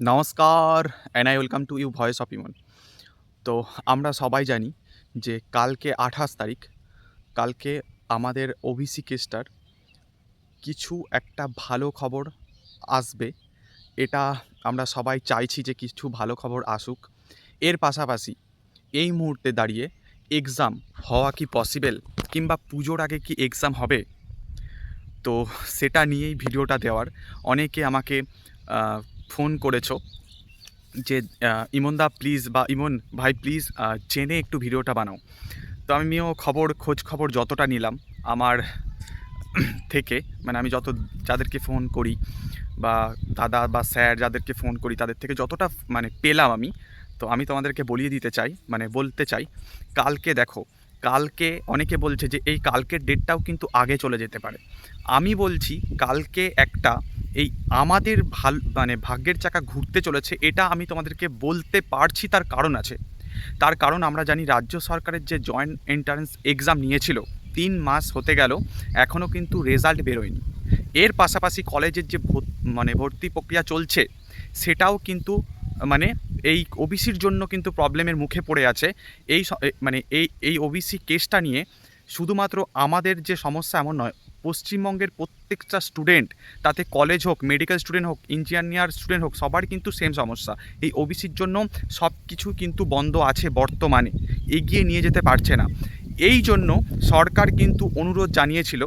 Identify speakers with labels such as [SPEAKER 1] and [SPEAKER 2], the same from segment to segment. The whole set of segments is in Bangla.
[SPEAKER 1] নমস্কার and I welcome to you voice of Emon তো আমরা সবাই জানি যে কালকে আঠাশ তারিখ, কালকে আমাদের ওবিসি কেসটার কিছু একটা ভালো খবর আসবে। এটা আমরা সবাই চাইছি যে কিছু ভালো খবর আসুক। এর পাশাপাশি এই মুহূর্তে দাঁড়িয়ে এক্সাম হওয়া কি পসিবেল কিংবা পুজোর আগে কি এক্সাম হবে? তো সেটা নিয়েই ভিডিওটা দেওয়ার। অনেকে আমাকে ফোন করেছ যে ইমনদা প্লিজ বা ইমন ভাই প্লিজ জেনে একটু ভিডিওটা বানাও। তো আমিও খবর, খোঁজ খবর যতটা নিলাম আমার থেকে মানে আমি যত, যাদেরকে ফোন করি বা দাদা বা স্যার যাদেরকে ফোন করি, তাদের থেকে যতটা মানে পেলাম আমি, তো আমি তোমাদেরকে বলিয়ে দিতে চাই মানে বলতে চাই, কালকে দেখো, কালকে অনেকে বলছে যে, এই কালকের ডেটটাও কিন্তু আগে চলে যেতে পারে। আমি বলছি, কালকে একটা এই আমাদের ভালো মানে ভাগ্যের চাকা ঘুরতে চলেছে, এটা আমি তোমাদেরকে বলতে পারছি তার কারণ আছে। তার কারণ আমরা জানি রাজ্য সরকারের যে জয়েন্ট এন্ট্রান্স এক্সাম নিয়েছিল, তিন মাস হতে গেল, এখনও কিন্তু রেজাল্ট বেরোয়নি। এর পাশাপাশি কলেজের যে মানে ভর্তি প্রক্রিয়া চলছে, সেটাও কিন্তু মানে এই ওবিসির জন্য কিন্তু প্রবলেমের মুখে পড়ে আছে। এই মানে এই এই ওবিসি কেসটা নিয়ে শুধুমাত্র আমাদের যে সমস্যা এমন নয় পশ্চিমবঙ্গের প্রত্যেকটা স্টুডেন্ট তাতে কলেজ হোক মেডিকেল স্টুডেন্ট হোক ইঞ্জিনিয়ার স্টুডেন্ট হোক, সবার কিন্তু সেম সমস্যা। এই ওবিসির জন্য সব কিছু কিন্তু বন্ধ আছে বর্তমানে, এগিয়ে নিয়ে যেতে পারছে না। এই জন্য সরকার কিন্তু অনুরোধ জানিয়েছিল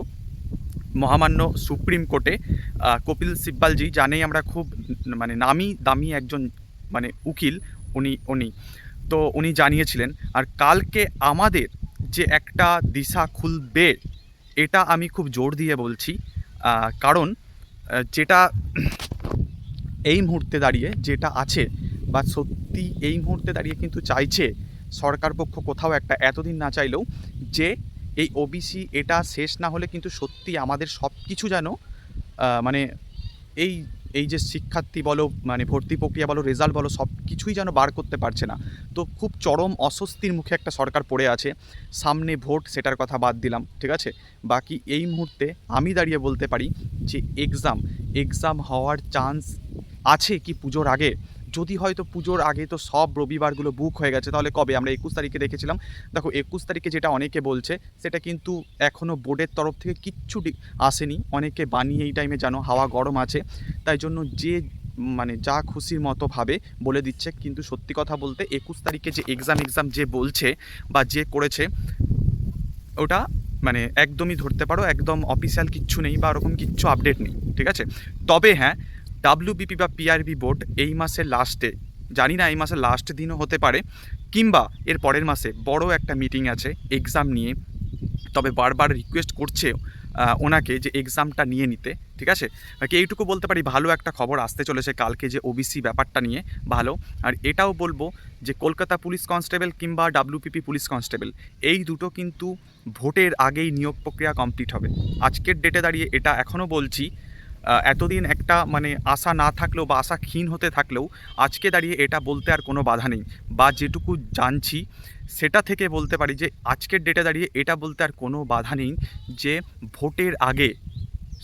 [SPEAKER 1] মহামান্য সুপ্রিম কোর্টে কপিল সিব্বালজি, জানেই আমরা খুব মানে নামি দামি একজন মানে উকিল, উনি উনি। তো উনি জানিয়েছিলেন, আর কালকে আমাদের যে একটা দিশা খুলবে এটা আমি খুব জোর দিয়ে বলছি কারণ যেটা এই মুহূর্তে দাঁড়িয়ে যেটা আছে বা সত্যি এই মুহূর্তে দাঁড়িয়ে কিন্তু চাইছে সরকার পক্ষ কোথাও একটা এতদিন না চাইলেও যে এই ওবিসি এটা শেষ না হলে কিন্তু সত্যি আমাদের সব কিছু যেন মানে এই এই যে শিক্ষার্থী বলো মানে ভর্তি প্রক্রিয়া বলো রেজাল্ট বলো, সব কিছুই যেন বার করতে পারছে না। তো খুব চরম অস্বস্তির মুখে একটা সরকার পড়ে আছে। সামনে ভোট, সেটার কথা বাদ দিলাম, ঠিক আছে? বাকি এই মুহূর্তে আমি দাঁড়িয়ে বলতে পারি যে এক্সাম এক্সাম হওয়ার চান্স আছে কি পুজোর আগে? যদি হয়তো পুজোর আগে তো সব রবিবারগুলো বুক হয়ে গেছে, তাহলে কবে? আমরা একুশ তারিখে দেখেছিলাম। দেখো, একুশ তারিখে যেটা অনেকে বলছে, সেটা কিন্তু এখনও বোর্ডের তরফ থেকে কিচ্ছু আসেনি। অনেকে বানিয়ে এই টাইমে জানো, হাওয়া গরম আছে। তাই জন্য যে মানে যা খুশির মতো ভাবে বলে দিচ্ছে। কিন্তু সত্যি কথা বলতে, একুশ তারিখে যে এক্সাম এক্সাম যে বলছে বা যে করেছে, ওটা মানে একদমই ধরতে পারো, একদম অফিসিয়াল কিচ্ছু নেই বা ওরকম কিচ্ছু আপডেট নেই, ঠিক আছে? তবে হ্যাঁ ডাব্লিউবিপি বা পিআরবি বোর্ড এই মাসের লাস্টে জানি না এই মাসের লাস্ট দিনও হতে পারে, কিংবা এর পরের মাসে বড় একটা মিটিং আছে এক্সাম নিয়ে, তবে বারবার রিকোয়েস্ট করছে ওনাকে যে এক্সামটা নিয়ে নিতে, ঠিক আছে? বাকি এইটুকু বলতে পারি, ভালো একটা খবর আসতে চলেছে কালকে যে ওবিসি ব্যাপারটা নিয়ে ভালো, আর এটাও বলব যে কলকাতা পুলিশ কনস্টেবল কিংবা ডাব্লিউপিপি পুলিশ কনস্টেবল এই দুটো কিন্তু ভোটের আগেই নিয়োগ প্রক্রিয়া কমপ্লিট হবে। আজকের ডেটে দাঁড়িয়ে এটা এখনও বলছি এতদিন একটা মানে আশা না থাকলেও বা আশা ক্ষীণ হতে থাকলেও আজকে দাঁড়িয়ে এটা বলতে আর কোনো বাধা নেই। বা যেটুকু জানছি, সেটা থেকে বলতে পারি যে আজকের ডেটে দাঁড়িয়ে এটা বলতে আর কোনো বাধা নেই যে ভোটের আগে,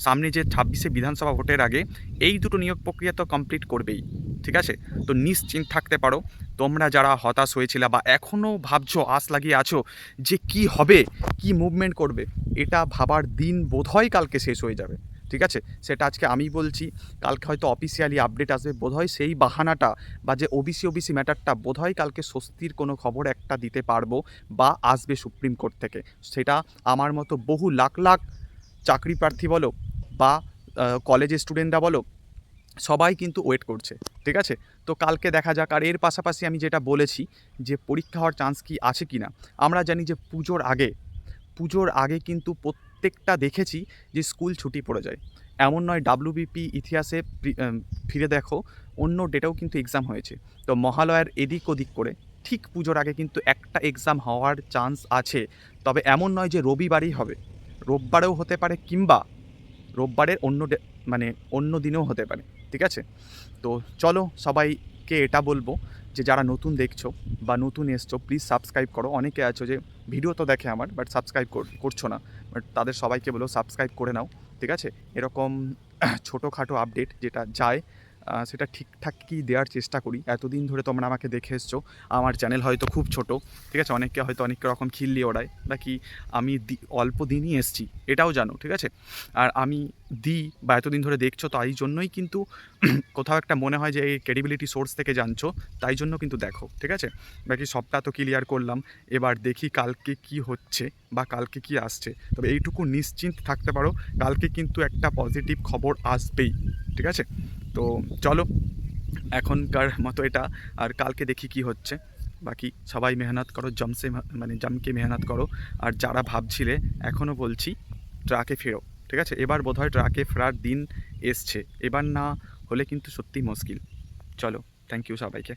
[SPEAKER 1] সামনে যে ছাব্বিশে বিধানসভা ভোটের আগে এই দুটো নিয়োগ প্রক্রিয়া তো কমপ্লিট করবেই, ঠিক আছে? তো নিশ্চিন্ত থাকতে পারো, তোমরা যারা হতাশ হয়েছিল বা এখনও ভাবছ, আশ লাগিয়ে আছো যে কি হবে, কি মুভমেন্ট করবে, এটা ভাবার দিন বোধহয় কালকে শেষ হয়ে যাবে। ঠিক আছে? সেটা আজকে আমি বলছি। কালকে হয়তো অফিসিয়ালি আপডেট আসবে। বোধহয় সেই বাহানাটা বা যে ওবিসি ওবিসি ম্যাটারটা বোধহয় কালকে স্বস্তির কোনো খবর একটা দিতে পারব বা আসবে সুপ্রিম কোর্ট থেকে। সেটা আমার মতো বহু লাখ লাখ চাকরি প্রার্থী বলো বা কলেজের স্টুডেন্টরা বলো, সবাই কিন্তু ওয়েট করছে। ঠিক আছে? তো কালকে দেখা যাক। আর এর পাশাপাশি আমি যেটা বলেছি যে পরীক্ষা হওয়ার চান্স কি আছে কি না আমরা জানি যে পুজোর আগে পুজোর আগে কিন্তু প্রত্যেকটা দেখেছি যে স্কুল ছুটি পড়ে যায়। এমন নয় ডাব্লিউবিপি ইতিহাসে ফিরে দেখো, অন্য ডেটেও কিন্তু এক্সাম হয়েছে। তো মহালয়ার এদিক ওদিক করে, ঠিক পুজোর আগে কিন্তু একটা এক্সাম হওয়ার চান্স আছে। তবে এমন নয় যে রবিবারই হবে। রোববারেও হতে পারে কিংবা রোববারের অন্য মানে অন্য দিনেও হতে পারে। ঠিক আছে? তো চলো সবাইকে এটা বলব যে যারা নতুন দেখছ বা নতুন এসছো প্লিজ সাবস্ক্রাইব করো। অনেকে আছো যে ভিডিও তো দেখে আমার বাট সাবস্ক্রাইব করছ না। বাট তাদের সবাইকে বলো সাবস্ক্রাইব করে নাও, ঠিক আছে? এরকম ছোটোখাটো আপডেট যেটা যায় সেটা ঠিকঠাক কি দেওয়ার চেষ্টা করি। এতদিন ধরে তোমরা আমাকে দেখে এসছো। আমার চ্যানেল হয়তো খুব ছোট, ঠিক আছে? অনেককে হয়তো অনেক রকম খিল্লি ওড়ায়। নাকি আমি অল্প দিনই এসছি, এটাও জানো, ঠিক আছে? আর আমি দিই বা এতদিন ধরে দেখছ তাই জন্যই কিন্তু কোথাও একটা মনে হয় যে এই ক্রেডিবিলিটি সোর্স থেকে জানছো, তাই জন্য কিন্তু দেখো, ঠিক আছে? বাকি সবটা তো ক্লিয়ার করলাম। এবার দেখি কালকে কি হচ্ছে বা কালকে কি আসছে। তবে এইটুকু নিশ্চিন্ত থাকতে পারো, কালকে কিন্তু একটা পজিটিভ খবর আসবেই, ঠিক আছে? তো চলো, এখনকার মতো এটা আর কালকে দেখি কি হচ্ছে। বাকি সবাই মেহনত করো, জমসে মানে জমকে মেহনত করো। আর যারা ভাবছিলে এখনও বলছি, ট্রাকে ফেরো, ঠিক আছে? এবার বোধহয় ট্রাকে ফেরার দিন এসছে। এবার না হলে কিন্তু সত্যি মুশকিল। চলো থ্যাংক ইউ সবাইকে।